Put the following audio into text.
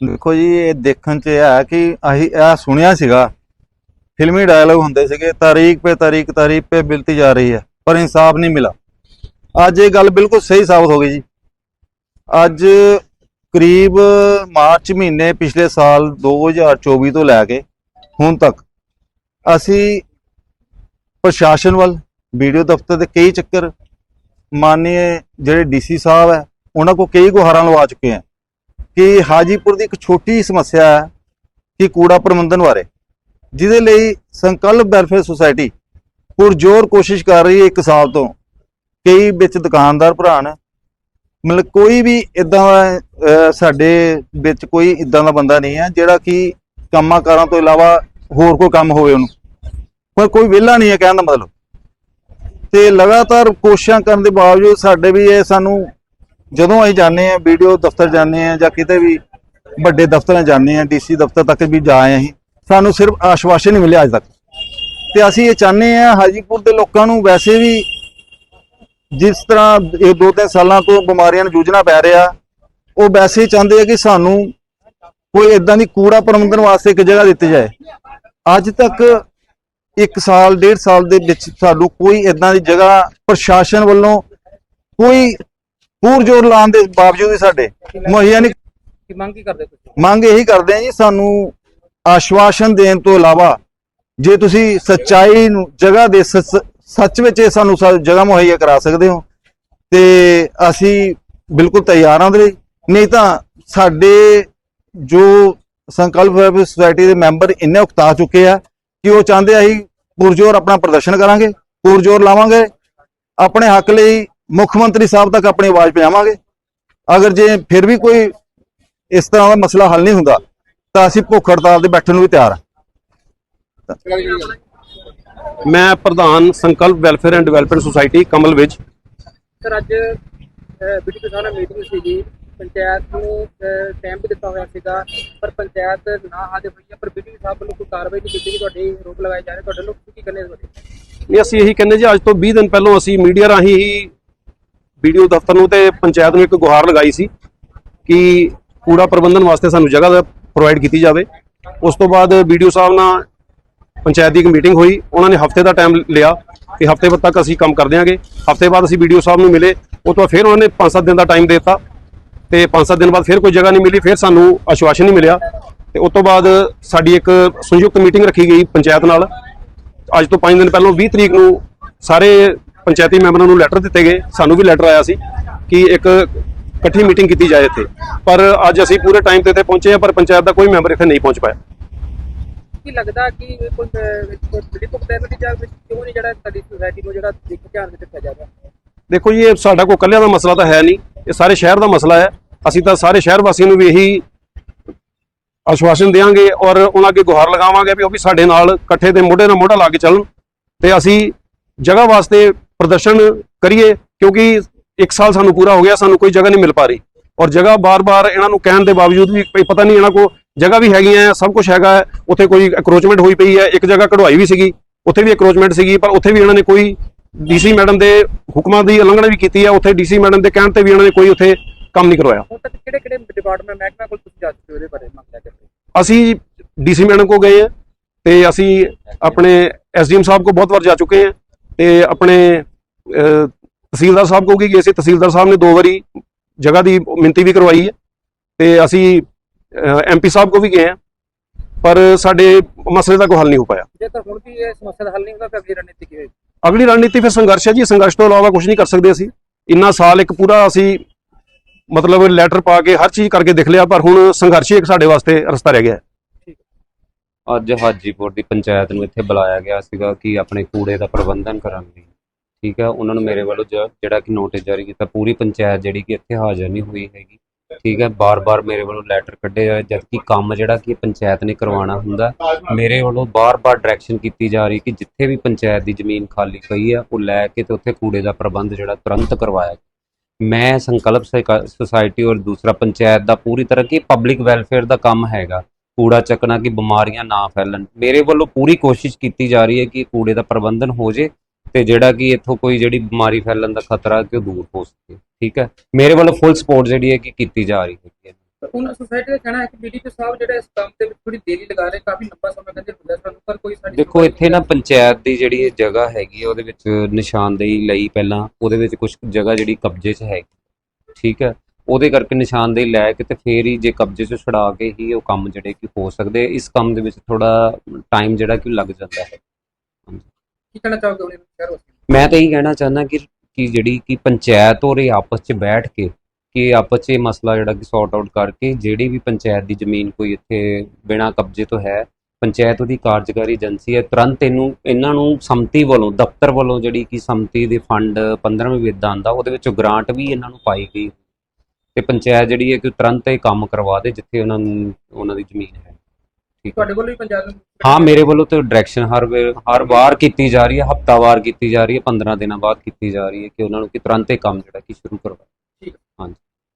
ਦੇਖੋ ਜੀ, ਇਹ ਦੇਖਣ 'ਚ ਇਹ ਹੈ ਕਿ ਅਸੀਂ ਇਹ ਸੁਣਿਆ ਸੀਗਾ। ਫਿਲਮੀ ਡਾਇਲੌਗ ਹੁੰਦੇ ਸੀਗੇ, ਤਾਰੀਖ ਪੇ ਤਾਰੀਖ ਤਾਰੀਖ ਪੇ ਮਿਲਤੀ ਜਾ ਰਹੀ ਹੈ, ਪਰ ਇਨਸਾਫ ਨਹੀਂ ਮਿਲਾ। ਅੱਜ ਇਹ ਗੱਲ ਬਿਲਕੁਲ ਸਹੀ ਸਾਬਤ ਹੋ ਗਈ ਜੀ। ਅੱਜ ਕਰੀਬ ਮਾਰਚ ਮਹੀਨੇ ਪਿਛਲੇ ਸਾਲ 2024 ਤੋਂ ਲੈ ਕੇ ਹੁਣ ਤੱਕ ਅਸੀਂ ਪ੍ਰਸ਼ਾਸਨ ਵੱਲ, ਵੀਡੀਓ ਦਫ਼ਤਰ ਦੇ ਕਈ ਚੱਕਰ ਮਾਨनीय ਜਿਹੜੇ ਡੀਸੀ ਸਾਹਿਬ ਹੈ, ਉਹਨਾਂ ਕੋ ਕਈ ਗੁਹਾਰਾਂ ਲਵਾ ਚੁੱਕੇ ਹਾਂ। ਕਿ ਹਾਜੀਪੁਰ ਦੀ ਇੱਕ ਛੋਟੀ ਸਮੱਸਿਆ ਹੈ ਕਿ ਕੂੜਾ ਪ੍ਰਬੰਧਨ ਬਾਰੇ, ਜਿਹਦੇ ਲਈ ਸੰਕਲਪ ਵੈਲਫੇਅਰ ਸੁਸਾਇਟੀ ਪੁਰਜੋਰ ਕੋਸ਼ਿਸ਼ ਕਰ ਰਹੀ ਹੈ ਇੱਕ ਸਾਲ ਤੋਂ। ਕਈ ਵਿੱਚ ਦੁਕਾਨਦਾਰ ਭਰਾ ਨੇ ਮਤਲਬ ਕੋਈ ਵੀ ਇਦਾਂ ਸਾਡੇ ਵਿੱਚ ਕੋਈ ਇਦਾਂ ਦਾ ਬੰਦਾ ਨਹੀਂ ਹੈ, ਜਿਹੜਾ ਕਿ ਕੰਮਾਂ ਕਾਰਾਂ ਤੋਂ ਇਲਾਵਾ ਹੋਰ ਕੋਈ ਕੰਮ ਹੋਵੇ ਉਹਨੂੰ। ਪਰ ਕੋਈ ਵਿਹਲਾ ਨਹੀਂ ਹੈ, ਕਹਿਣ ਦਾ ਮਤਲਬ। ਤੇ ਲਗਾਤਾਰ ਕੋਸ਼ਿਸ਼ਾਂ ਕਰਨ ਦੇ ਬਾਵਜੂਦ ਸਾਡੇ ਵੀ ਇਹ ਸਾਨੂੰ ਜਦੋਂ ਅਸੀਂ ਜਾਂਦੇ ਆ ਵੀਡੀਓ ਦਫ਼ਤਰ ਜਾਂਦੇ ਆ ਜਾਂ ਕਿਤੇ ਵੀ ਵੱਡੇ ਦਫ਼ਤਰਾਂ ਜਾਂਦੇ ਆ ਡੀਸੀ ਦਫ਼ਤਰ ਤੱਕ ਵੀ ਜਾ ਆਏ ਅਸੀਂ, ਸਾਨੂੰ ਸਿਰਫ ਆਸ਼ਵਾਸਨ ਹੀ ਮਿਲਿਆ ਅੱਜ ਤੱਕ। ਤੇ ਅਸੀਂ ਇਹ ਚਾਹੁੰਦੇ ਆ ਹਾਜੀਪੁਰ ਦੇ ਲੋਕਾਂ ਨੂੰ ਵੈਸੇ ਵੀ ਜਿਸ ਤਰ੍ਹਾਂ ਇਹ ਦੋ ਤਿੰਨ ਸਾਲਾਂ ਤੋਂ ਬਿਮਾਰੀਆਂ ਨੂੰ ਜੂਝਣਾ ਪੈ ਰਿਹਾ, ਉਹ ਵੈਸੇ ਚਾਹੁੰਦੇ ਆ ਕਿ ਸਾਨੂੰ ਕੋਈ ਇਦਾਂ ਦੀ ਕੂੜਾ ਪ੍ਰਬੰਧਨ ਵਾਸਤੇ ਇੱਕ ਜਗ੍ਹਾ ਦਿੱਤੀ ਜਾਏ। ਅੱਜ ਤੱਕ ਇੱਕ ਸਾਲ, ਡੇਢ ਸਾਲ ਦੇ ਵਿੱਚ ਸਾਨੂੰ ਕੋਈ ਇਦਾਂ ਦੀ ਜਗ੍ਹਾ ਪ੍ਰਸ਼ਾਸਨ ਵੱਲੋਂ ਕੋਈ ਪੂਰ ਜ਼ੋਰ ਲਾਉਣ ਦੇ ਬਾਵਜੂਦ ਵੀ ਸਾਡੇ। ਮੁਹੱਈਆ ਨਹੀਂ ਕੀ ਮੰਗ ਕੀ ਕਰਦੇ ਤੁਸੀਂ? ਮੰਗ ਇਹੀ ਕਰਦੇ ਆ ਜੀ ਸਾਨੂੰ ਆਸ਼ਵਾਸਨ ਦੇਣ ਤੋਂ ਇਲਾਵਾ ਜੇ ਤੁਸੀਂ ਸੱਚਾਈ ਨੂੰ ਜਗ੍ਹਾ ਦੇ ਸੱਚ- ਵਿੱਚ ਇਹ ਸਾਨੂੰ ਜਗ੍ਹਾ ਮੁਹੱਈਆ ਕਰਾ ਸਕਦੇ ਹੋ ਤੇ ਅਸੀਂ ਬਿਲਕੁਲ ਤਿਆਰ ਹਾਂ ਉਹਦੇ ਲਈ। ਨਹੀਂ ਤਾਂ ਸਾਡੇ ਜੋ ਸੰਕਲਪ ਵੈਲਫੇਅਰ ਸੁਸਾਇਟੀ ਦੇ ਮੈਂਬਰ ਇੰਨੇ ਉਕਤਾ ਚੁੱਕੇ ਆ ਕਿ ਉਹ ਚਾਹੁੰਦੇ ਆ ਅਸੀਂ ਪੁਰਜੋਰ ਆਪਣਾ ਪ੍ਰਦਰਸ਼ਨ ਕਰਾਂਗੇ ਪੁਰਜੋਰ ਲਾਵਾਂਗੇ। ਆਪਣੇ ਹੱਕ ਲਈ ਮੁੱਖ ਮੰਤਰੀ ਸਾਹਿਬ ਤੱਕ ਆਪਣੀ ਆਵਾਜ਼ ਪਹੁੰਚਾਵਾਂਗੇ। ਅਗਰ ਜੇ ਫਿਰ ਵੀ ਕੋਈ ਇਸ ਤਰ੍ਹਾਂ ਦਾ ਮਸਲਾ ਹੱਲ ਨਹੀਂ ਹੁੰਦਾ ਤਾਂ ਅਸੀਂ ਭੁੱਖ ਹੜਤਾਲ ਤੇ ਬੈਠਣ ਨੂੰ ਵੀ ਤਿਆਰ ਹਾਂ। ਮੈਂ ਪ੍ਰਧਾਨ Sankalp welfare and development society Kamal Vij. Sir ਅੱਜ ਬਿਜਲੀ ਕਿਸਾਨਾਂ ਮੀਟਿੰਗ ਸੀਗੀ ਪੰਚਾਇਤ ਨੂੰ ਟਾਈਮ ਵੀ ਦਿੱਤਾ ਹੋਇਆ ਸੀਗਾ ਪਰ ਪੰਚਾਇਤ ਨਾ ਹਾਜ਼ਰ ਹੋਈ ਹੈ ਪਰ ਬਿਜਲੀ ਸਾਹਿਬ ਵੱਲੋਂ ਕੋਈ ਕਾਰਵਾਈ ਨਹੀਂ ਕੀਤੀ ਤੁਹਾਡੀ ਰੋਕ ਲਗਾਈ ਜਾ ਰਹੀ ਤੁਹਾਡੇ ਲੋਕ ਕੀ ਕਰਨੇ ਇਸ ਬਾਰੇ? ਨਹੀਂ ਅਸੀਂ ਇਹੀ ਕਹਿੰਦੇ ਜੀ ਅੱਜ ਤੋਂ 20 ਦਿਨ ਪਹਿਲਾਂ ਅਸੀਂ ਮੀਡੀਆ ਰਾਹੀਂ ਹੀ ਵੀਡੀਓ ਦਫ਼ਤਰ ਨੂੰ ਤੇ ਪੰਚਾਇਤ ਨੂੰ ਇੱਕ ਗੁਹਾਰ ਲਗਾਈ ਸੀ ਕਿ ਕੂੜਾ ਪ੍ਰਬੰਧਨ ਵਾਸਤੇ ਸਾਨੂੰ ਜਗ੍ਹਾ ਪ੍ਰੋਵਾਈਡ ਕੀਤੀ ਜਾਵੇ। ਉਸ ਤੋਂ ਬਾਅਦ ਵੀਡੀਓ ਸਾਹਿਬ ਨਾਲ ਪੰਚਾਇਤ ਦੀ ਇੱਕ ਮੀਟਿੰਗ ਹੋਈ। ਉਹਨਾਂ ਨੇ ਹਫ਼ਤੇ ਦਾ ਟਾਈਮ ਲਿਆ ਕਿ ਹਫ਼ਤੇ ਤੱਕ ਅਸੀਂ ਕੰਮ ਕਰ ਦਿਆਂਗੇ। ਹਫ਼ਤੇ ਬਾਅਦ ਅਸੀਂ ਵੀਡੀਓ ਸਾਹਿਬ ਨੂੰ ਮਿਲੇ। ਉਹ ਤੋਂ ਬਾਅਦ ਫਿਰ ਉਹਨਾਂ ਨੇ 5-7 ਦਿਨ ਦਾ ਟਾਈਮ ਦੇ ਦਿੱਤਾ ਤੇ 5-7 ਦਿਨ ਬਾਅਦ ਫਿਰ ਕੋਈ ਜਗ੍ਹਾ ਨਹੀਂ ਮਿਲੀ। ਫਿਰ ਸਾਨੂੰ ਆਸ਼ਵਾਸਨ ਨਹੀਂ ਮਿਲਿਆ। ਤੇ ਉਸ ਤੋਂ ਬਾਅਦ ਸਾਡੀ ਇੱਕ ਸੰਯੁਕਤ ਮੀਟਿੰਗ ਰੱਖੀ ਗਈ ਪੰਚਾਇਤ ਨਾਲ। ਅੱਜ ਤੋਂ 5 ਦਿਨ ਪਹਿਲਾਂ 20 ਤਰੀਕ ਨੂੰ ਸਾਰੇ ਪੰਚਾਇਤੀ ਮੈਂਬਰਾਂ ਨੂੰ ਲੈਟਰ ਦਿੱਤੇ ਗਏ ਸਾਨੂੰ ਵੀ ਲੈਟਰ ਆਇਆ ਸੀ ਕਿ ਇੱਕ ਇਕੱਠੀ ਮੀਟਿੰਗ ਕੀਤੀ ਜਾਏ ਇੱਥੇ। ਪਰ ਅੱਜ ਅਸੀਂ ਪੂਰੇ ਟਾਈਮ ਤੇ ਇੱਥੇ ਪਹੁੰਚੇ ਹਾਂ ਪਰ ਪੰਚਾਇਤ ਦਾ ਕੋਈ ਮੈਂਬਰ ਇੱਥੇ ਨਹੀਂ ਪਹੁੰਚ ਪਾਇਆ। ਕੀ ਲੱਗਦਾ ਕਿ ਕੋਈ ਬਿਜਲੀ ਤੋਂ ਬਦਲ ਦੀ ਜਾਂ ਕਿਉਂ ਨਹੀਂ ਜਿਹੜਾ ਸਾਡੀ ਸੁਸਾਇਟੀ ਨੂੰ ਜਿਹੜਾ ਦੇਖ ਧਿਆਨ ਵਿੱਚ ਰੱਖਿਆ ਜਾਵੇ ਦੇਖੋ ਜੀ ਇਹ ਸਾਡਾ ਕੋਈ ਇਕੱਲਿਆਂ ਦਾ ਮਸਲਾ ਤਾਂ ਹੈ ਨਹੀਂ ਇਹ ਸਾਰੇ ਸ਼ਹਿਰ ਦਾ ਮਸਲਾ ਹੈ। ਅਸੀਂ ਤਾਂ ਸਾਰੇ ਸ਼ਹਿਰ ਵਾਸੀਆਂ ਨੂੰ ਵੀ ਇਹੀ ਆਸ਼ਵਾਸਨ ਦੇਵਾਂਗੇ ਔਰ ਉਹਨਾਂ ਅੱਗੇ ਗੁਹਾਰ ਲਗਾਵਾਂਗੇ ਵੀ ਉਹ ਵੀ ਸਾਡੇ ਨਾਲ ਇਕੱਠੇ ਦੇ ਮੋਢੇ ਨਾਲ ਮੋਢਾ ਲਾ ਕੇ ਚੱਲਣ। ਤੇ ਅਸੀਂ ਜਗ੍ਹਾ ਵਾਸਤੇ ਪ੍ਰਦਰਸ਼ਨ ਕਰੀਏ ਕਿਉਂਕਿ ਇੱਕ ਸਾਲ ਸਾਨੂੰ ਪੂਰਾ ਹੋ ਗਿਆ ਸਾਨੂੰ ਕੋਈ ਜਗ੍ਹਾ ਨਹੀਂ ਮਿਲ ਪਾ ਰਹੀ। ਔਰ ਜਗ੍ਹਾ ਬਾਰ-ਬਾਰ ਇਹਨਾਂ ਨੂੰ ਕਹਿਣ ਦੇ ਬਾਵਜੂਦ ਵੀ ਕੋਈ ਪਤਾ ਨਹੀਂ ਇਹਨਾਂ ਕੋ ਜਗ੍ਹਾ ਵੀ ਹੈਗੀਆਂ ਸਭ ਕੁਝ ਹੈਗਾ ਉੱਥੇ ਕੋਈ ਅਕਰੋਚਮੈਂਟ ਹੋਈ ਪਈ ਹੈ ਇੱਕ ਜਗ੍ਹਾ ਕਢਵਾਈ ਵੀ ਸੀਗੀ ਉੱਥੇ ਵੀ ਅਕਰੋਚਮੈਂਟ ਸੀਗੀ ਪਰ ਉੱਥੇ ਵੀ ਇਹਨਾਂ ਨੇ ਕੋਈ ਡੀਸੀ ਮੈਡਮ ਦੇ ਹੁਕਮਾਂ ਦੀ ਉਲੰਘਣਾ ਵੀ ਕੀਤੀ ਹੈ ਉੱਥੇ ਡੀਸੀ ਮੈਡਮ ਦੇ ਕਹਿਣ ਤੇ ਵੀ ਇਹਨਾਂ ਨੇ ਕੋਈ ਉੱਥੇ ਕੰਮ ਨਹੀਂ ਕਰਵਾਇਆ। ਹੁਣ ਤੱਕ ਕਿਹੜੇ ਕਿਹੜੇ ਡਿਪਾਰਟਮੈਂਟ ਮਹਿਕਮਾ ਕੋਲ ਤੁਸੀਂ ਜਾ ਚੁੱਕੇ ਹੋ ਇਹਦੇ ਬਾਰੇ ਮੰਗ ਲੈ ਕੇ ਅਸੀਂ ਡੀਸੀ ਮੈਡਮ ਕੋ ਗਏ ਹਾਂ ਤੇ ਅਸੀਂ ਆਪਣੇ ਐਸਡੀਐਮ ਸਾਹਿਬ ਕੋ ਬਹੁਤ ਵਾਰ ਜਾ ਚੁੱਕੇ ਹਾਂ ਤੇ ਆਪਣੇ ਤਹਿਸੀਲਦਾਰ ਸਾਹਿਬ ਕੋ ਵੀ ਗਏ ਸੀ ਤਹਿਸੀਲਦਾਰ ਸਾਹਿਬ ਨੇ ਦੋ ਵਾਰੀ ਜਗ੍ਹਾ ਦੀ ਮਿੰਤੀ ਵੀ ਕਰਵਾਈ ਹੈ ਤੇ ਅਸੀਂ ਐਮਪੀ ਸਾਹਿਬ ਕੋ ਵੀ ਗਏ ਹਾਂ ਪਰ ਸਾਡੇ ਮਸਲੇ ਦਾ ਕੋਈ ਹੱਲ ਨਹੀਂ ਹੋ ਪਾਇਆ। ਜੇਕਰ ਹੁਣ ਵੀ ਇਹ ਸਮੱਸਿਆ ਦਾ ਹੱਲ ਨਹੀਂ ਹੁੰਦਾ ਤਾਂ ਅਗਲੀ ਰਣਨੀਤੀ ਕੀ ਹੋਏਗੀ? ਅਗਲੀ ਰਣਨੀਤੀ ਫਿਰ ਸੰਘਰਸ਼ ਹੈ ਜੀ ਸੰਘਰਸ਼ ਤੋਂ ਇਲਾਵਾ ਕੁਝ ਨਹੀਂ ਕਰ ਸਕਦੇ ਅਸੀਂ। ਇੰਨਾ ਸਾਲ ਇੱਕ ਪੂਰਾ ਅਸੀਂ ਮਤਲਬ ਲੈਟਰ ਪਾ ਕੇ ਹਰ ਚੀਜ਼ ਕਰਕੇ ਦੇਖ ਲਿਆ ਪਰ ਹੁਣ ਸੰਘਰਸ਼ ਹੀ ਇੱਕ ਸਾਡੇ ਵਾਸਤੇ ਰਸਤਾ ਰਹਿ ਗਿਆ ਹੈ। ਅੱਜ ਹਾਜੀਪੁਰ ਦੀ ਪੰਚਾਇਤ ਨੂੰ ਇੱਥੇ ਬੁਲਾਇਆ ਗਿਆ ਸੀਗਾ ਕਿ ਆਪਣੇ ਕੂੜੇ ਦਾ ਪ੍ਰਬੰਧਨ ਕਰਨ ਲਈ ਠੀਕ ਹੈ ਉਹਨਾਂ ਨੂੰ ਮੇਰੇ ਵੱਲੋਂ ਜ- ਜਿਹੜਾ ਕਿ ਨੋਟਿਸ ਜਾਰੀ ਕੀਤਾ ਪੂਰੀ ਪੰਚਾਇਤ ਜਿਹੜੀ ਕਿ ਇੱਥੇ ਹਾਜ਼ਰ ਨਹੀਂ ਹੋਈ ਹੈਗੀ। ਠੀਕ ਹੈ ਬਾਰ-ਬਾਰ ਮੇਰੇ ਵੱਲੋਂ ਲੈਟਰ ਕੱਢੇ ਜਾਏ ਜਦ ਕਿ ਕੰਮ ਜਿਹੜਾ ਕਿ ਪੰਚਾਇਤ ਨੇ ਕਰਵਾਉਣਾ ਹੁੰਦਾ ਮੇਰੇ ਵੱਲੋਂ ਬਾਰ-ਬਾਰ ਡਾਇਰੈਕਸ਼ਨ ਕੀਤੀ ਜਾ ਰਹੀ ਕਿ ਜਿੱਥੇ ਵੀ ਪੰਚਾਇਤ ਦੀ ਜ਼ਮੀਨ ਖਾਲੀ ਪਈ ਹੈ ਉਹ ਲੈ ਕੇ ਤੇ ਉੱਥੇ ਕੂੜੇ ਦਾ ਪ੍ਰਬੰਧ ਜਿਹੜਾ ਤੁਰੰਤ ਕਰਵਾਇਆ ਮੈਂ ਸੰਕਲਪ ਸਹਿਕਾ- ਸੁਸਾਇਟੀ ਔਰ ਦੂਸਰਾ ਪੰਚਾਇਤ ਦਾ ਪੂਰੀ ਤਰ੍ਹਾਂ ਕਿ ਪਬਲਿਕ ਵੈਲਫੇਅਰ ਦਾ ਕੰਮ ਹੈਗਾ। ਕੂੜਾ ਚੱਕਣਾ ਕਿ ਬਿਮਾਰੀਆਂ ਨਾ ਫੈਲਣ। ਮੇਰੇ ਵੱਲੋਂ ਪੂਰੀ ਕੋਸ਼ਿਸ਼ ਕੀਤੀ ਜਾ ਰਹੀ ਹੈ ਕਿ ਕੂੜੇ ਦਾ ਪ੍ਰਬੰਧਨ ਹੋ ਜੇ ਤੇ ਜਿਹੜਾ ਕਿ ਇੱਥੋਂ ਕੋਈ ਜਿਹੜੀ ਬਿਮਾਰੀ ਫੈਲਣ ਦਾ ਖਤਰਾ ਕਿ ਉਹ ਦੂਰ ਹੋ ਸਕੇ ਠੀਕ ਹੈ? ਮੇਰੇ ਵੱਲੋਂ ਫੁੱਲ ਸਪੋਰਟ ਜਿਹੜੀ ਹੈ ਕਿ ਕੀਤੀ ਜਾ ਰਹੀ ਹੈ। ਉਹਨਾਂ ਸੋਸਾਇਟੀ ਦਾ ਕਹਿਣਾ ਹੈ ਕਿ ਬੀਡੀਪੀ ਸਾਹਿਬ ਜਿਹੜੇ ਇਸ ਕੰਮ ਦੇ ਵਿੱਚ ਥੋੜੀ ਦੇਰੀ ਲਗਾ ਰਹੇ ਕਾਫੀ ਲੰਬਾ ਸਮਾਂ ਕਹਿੰਦੇ ਹੁੰਦਾ ਸਾਨੂੰ ਪਰ ਕੋਈ ਸਾਡੀ ਦੇਖੋ ਇੱਥੇ ਨਾ ਪੰਚਾਇਤ ਦੀ ਜਿਹੜੀ ਇਹ ਜਗ੍ਹਾ ਹੈਗੀ ਉਹਦੇ ਵਿੱਚ ਨਿਸ਼ਾਨਦੇਹੀ ਲਈ ਪਹਿਲਾਂ ਉਹਦੇ ਵਿੱਚ ਕੁਝ ਜਗ੍ਹਾ ਜਿਹੜੀ ਕਬਜ਼ੇ 'ਚ ਹੈ ਠੀਕ ਹੈ? ਉਹਦੇ ਕਰਕੇ ਨਿਸ਼ਾਨਦੇਹੀ ਲੈ ਕੇ ਤੇ ਫੇਰ ਹੀ ਜੇ ਕਬਜ਼ੇ 'ਚ ਛੁਡਾ ਕੇ ਹੀ ਉਹ ਕੰਮ ਜਿਹੜੇ ਕਿ ਹੋ ਸਕਦੇ ਇਸ ਕੰਮ ਦੇ ਵਿੱਚ ਥੋੜਾ ਟਾਈਮ ਜਿਹੜਾ ਕਿ ਲੱਗ ਜਾਂਦਾ ਹੈ। ਕੀ ਕਹਿਣਾ ਚਾਹੋਗੇ ਉਹਨੇ ਸ਼ਹਿਰ ਵਾਸੀ ਮੈਂ ਤਾਂ ਇਹੀ ਕਹਿਣਾ ਚਾਹੁੰਦਾ ਕਿ ਕਿ ਜਿਹੜੀ ਕਿ ਪੰਚਾਇਤ ਔਰ ਇਹ ਆਪਸ 'ਚ ਬੈਠ ਕੇ ਕਿ ਆਪਸ 'ਚ ਇਹ ਮਸਲਾ ਜਿਹੜਾ ਕਿ ਸੌਰਟ ਆਊਟ ਕਰਕੇ ਜਿਹੜੀ ਵੀ ਪੰਚਾਇਤ ਦੀ ਜ਼ਮੀਨ ਕੋਈ ਇੱਥੇ ਬਿਨਾਂ ਕਬਜ਼ੇ ਤੋਂ ਹੈ, ਪੰਚਾਇਤ ਉਹਦੀ ਕਾਰਜਕਾਰੀ ਏਜੰਸੀ ਹੈ, ਤੁਰੰਤ ਇਹਨੂੰ, ਇਹਨਾਂ ਨੂੰ ਸੰਮਤੀ ਵੱਲੋਂ, ਦਫ਼ਤਰ ਵੱਲੋਂ ਜਿਹੜੀ ਕਿ ਸੰਮਤੀ ਦੇ ਫੰਡ 15ਵੇਂ ਵਿਦ ਦਾ, ਉਹਦੇ ਵਿੱਚੋਂ ਗ੍ਰਾਂਟ ਵੀ ਇਹਨਾਂ ਨੂੰ ਪਾਈ ਗਈ। ਤੇ ਪੰਚਾਇਤ ਜਿਹੜੀ ਹੈ ਕਿ ਤੁਰੰਤ ਇਹ ਕੰਮ ਕਰਵਾ ਦੇ ਜਿੱਥੇ ਉਹਨਾਂ ਨੂੰ, ਉਹਨਾਂ ਦੀ ਜ਼ਮੀਨ ਹੈ। ਠੀਕ ਤੁਹਾਡੇ ਕੋਲ ਵੀ ਪੰਜਾਬ ਹਾਂ ਮੇਰੇ ਵੱਲੋਂ ਤੇ ਡਾਇਰੈਕਸ਼ਨ ਹਰ ਵੇ- ਹਰ ਵਾਰ ਕੀਤੀ ਜਾ ਰਹੀ ਹੈ ਹਫਤਾਵਾਰ ਕੀਤੀ ਜਾ ਰਹੀ ਹੈ 15 ਦਿਨਾਂ ਬਾਅਦ ਕੀਤੀ ਜਾ ਰਹੀ ਹੈ ਕਿ ਉਹਨਾਂ ਨੂੰ ਕਿ ਤੁਰੰਤ ਇਹ ਕੰਮ ਜਿਹੜਾ ਕਿ ਸ਼ੁਰੂ ਕਰਵਾਓ ਠੀਕ ਹਾਂਜੀ।